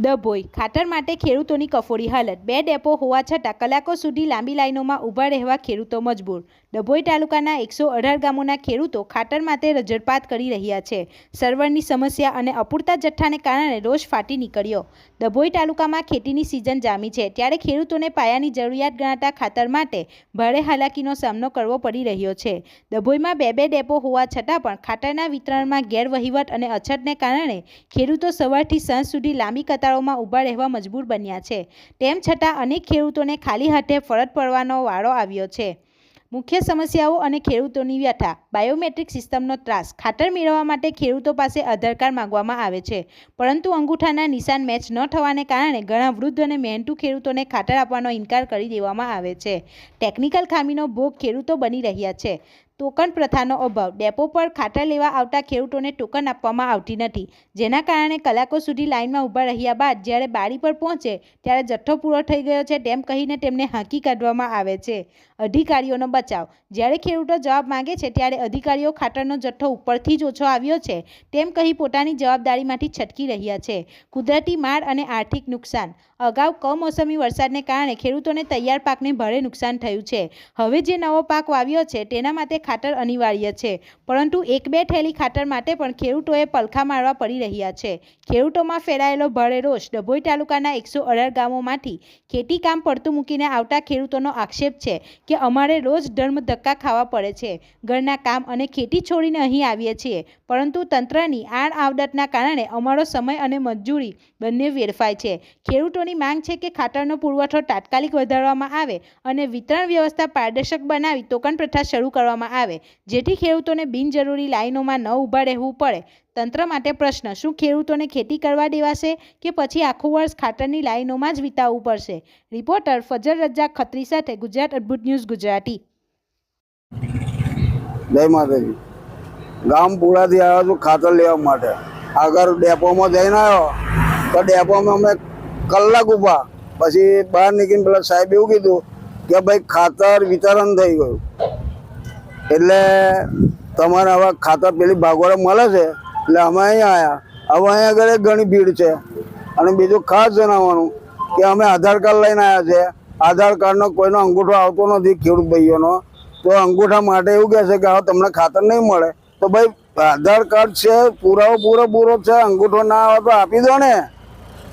ડભોઈ ખાતર માટે ખેડૂતોની કફોડી હાલત. બે ડેપો હોવા છતાં કલાકો સુધી લાંબી લાઇનોમાં ઊભા રહેવા ખેડૂતો મજબૂર. ડભોઈ તાલુકાના એકસો અઢાર ગામોના ખેડૂતો ખાતર માટે રજડપાત કરી રહ્યા છે. સર્વરની સમસ્યા અને અપૂરતા જથ્થાને કારણે રોષ ફાટી નીકળ્યો. ડભોઈ તાલુકામાં ખેતીની સિઝન જામી છે, ત્યારે ખેડૂતોને પાયાની જરૂરિયાત ગણાતા ખાતર માટે ભારે હાલાકીનો સામનો કરવો પડી રહ્યો છે. ડભોઈમાં બે બે ડેપો હોવા છતાં પણ ખાતરના વિતરણમાં ગેરવહીવટ અને અછતને કારણે ખેડૂતો સવારથી સાંજ સુધી લાંબી કતારોમાં ઊભા રહેવા મજબૂર બન્યા છે. તેમ છતાં અનેક ખેડૂતોને ખાલી હાથે ફરજ પડવાનો વારો આવ્યો છે. મુખ્ય સમસ્યાઓ અને ખેડૂતોની વ્યથા. બાયોમેટ્રિક સિસ્ટમનો ત્રાસ. ખાતર મેળવવા માટે ખેડૂતો પાસે આધાર કાર્ડ માંગવામાં આવે છે. પરંતુ અંગૂઠાના નિશાન મેચ ન થવાને કારણે ઘણા વૃદ્ધ અને મહેનતુ ખેડૂતોને ખાતર આપવાનો ઇનકાર કરી દેવામાં આવે છે. ટેકનિકલ ખામીનો ભોગ ખેડૂતો બની રહ્યા છે. ટોકન પ્રથાનો અભાવ. ડેપો પર ખાતર લેવા આવતા ખેડૂતોને ટોકન આપવામાં આવતી નથી. જેના કારણે કલાકો સુધી લાઇનમાં ઊભા રહ્યા બાદ જ્યારે બારી પર પહોંચે ત્યારે જથ્થો પૂરો થઈ ગયો છે તેમ કહીને તેમને હાંકી કાઢવામાં આવે છે. અધિકારીઓનો બચાવ. જ્યારે ખેડૂતો જવાબ માંગે છે ત્યારે અધિકારીઓ ખાતરનો જથ્થો ઉપરથી જ ઓછો આવ્યો છે તેમ કહી પોતાની જવાબદારીમાંથી છટકી રહ્યા છે. કુદરતી માર અને આર્થિક નુકસાન. અગાઉ કમોસમી વરસાદને કારણે ખેડૂતોને તૈયાર પાકને ભારે નુકસાન થયું છે. હવે જે નવો પાક વાવ્યો છે તેના માટે ખાતર અનિવાર્ય છે. પરંતુ એક બે થેલી ખાતર માટે પણ ખેડૂતોએ પલખા મારવા પડી રહ્યા છે. ખેડૂતોમાં ફેલાયેલો ભારે રોષ ડભોઈ તાલુકાના એકસો અઢાર ગામોમાંથી ખેતી કામ પડતું મૂકીને આવતા ખેડૂતોનો આક્ષેપ છે કે અમારે રોજ ધર્મ ધક્કા ખાવા પડે છે. ઘરના કામ અને ખેતી છોડીને અહીં આવીએ છીએ. પરંતુ તંત્રની આડ આવડતના કારણે અમારો સમય અને મજૂરી બંને વેડફાય છે. ખેડૂતોની માંગ છે કે ખાતરનો પુરવઠો તાત્કાલિક વધારવામાં આવે અને વિતરણ વ્યવસ્થા પારદર્શક બનાવી ટોકન પ્રથા શરૂ કરવામાં આવે જેથી ખેડૂતોને બિનજરૂરી લાઇનોમાં ન ઊભા રહેવું પડે. તંત્ર માટે પ્રશ્ન, શું ખેડૂતોને ખેતી કરવા દેવાશે કે પછી આખું વર્ષ ખાતરની લાઇનોમાં જ વિતાવવું પડશે? રિપોર્ટર ફજર રજા ખત્રી સાથે ગુજરાત અદ્ભુત ન્યૂઝ ગુજરાતી. ગામ પૂરાથી આવ્યો છું ખાતર લેવા માટે. આગળ ડેપોમાં જઈને આવ્યો. તો ડેપોમાં અમે કલાક ઊભા. પછી બહાર નીકળીને પેલા સાહેબ એવું કીધું કે ભાઈ ખાતર વિતરણ થઈ ગયું. એટલે તમારે હવે ખાતર પેલી ભાગોળા મળે છે? એટલે અમે અહીંયા આવ્યા હવે અહીંયા આગળ ઘણી ભીડ છે. અને બીજું ખાસ જણાવવાનું કે અમે આધાર કાર્ડ લઈને આવ્યા છે. આધાર કાર્ડનો કોઈનો અંગૂઠો આવતો નથી ખેડૂત ભાઈઓનો. તો અંગૂઠા માટે એવું કહે છે કે હવે તમને ખાતર નહીં મળે. તો ભાઈ, આધાર કાર્ડ છે, પુરાવો પૂરો પૂરો છે, અંગૂઠો ના આવે તો આપી દો ને.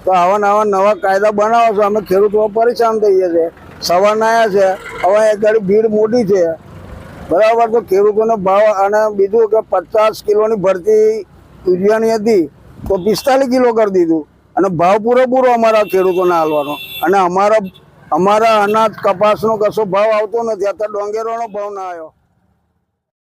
તો આવા નવા નવા કાયદા બનાવો છો. અમે ખેડૂતો પરેશાન થઈએ છીએ. સવારના આવ્યા છે. હવે એક ગાડી ભીડ મોટી છે. બરાબર તો ખેડૂતોનો ભાવ અને બીજું કે પચાસ કિલોની ભરતી યુરિયાની હતી, તો પિસ્તાલીસ કિલો કરી દીધું. અને ભાવ પૂરેપૂરો અમારા ખેડૂતોને હાલવાનો. અને અમારા અમારા અનાજ કપાસનો કશો ભાવ આવતો નથી. અત્યારે ડોંગેરોનો ભાવ ના આવ્યો.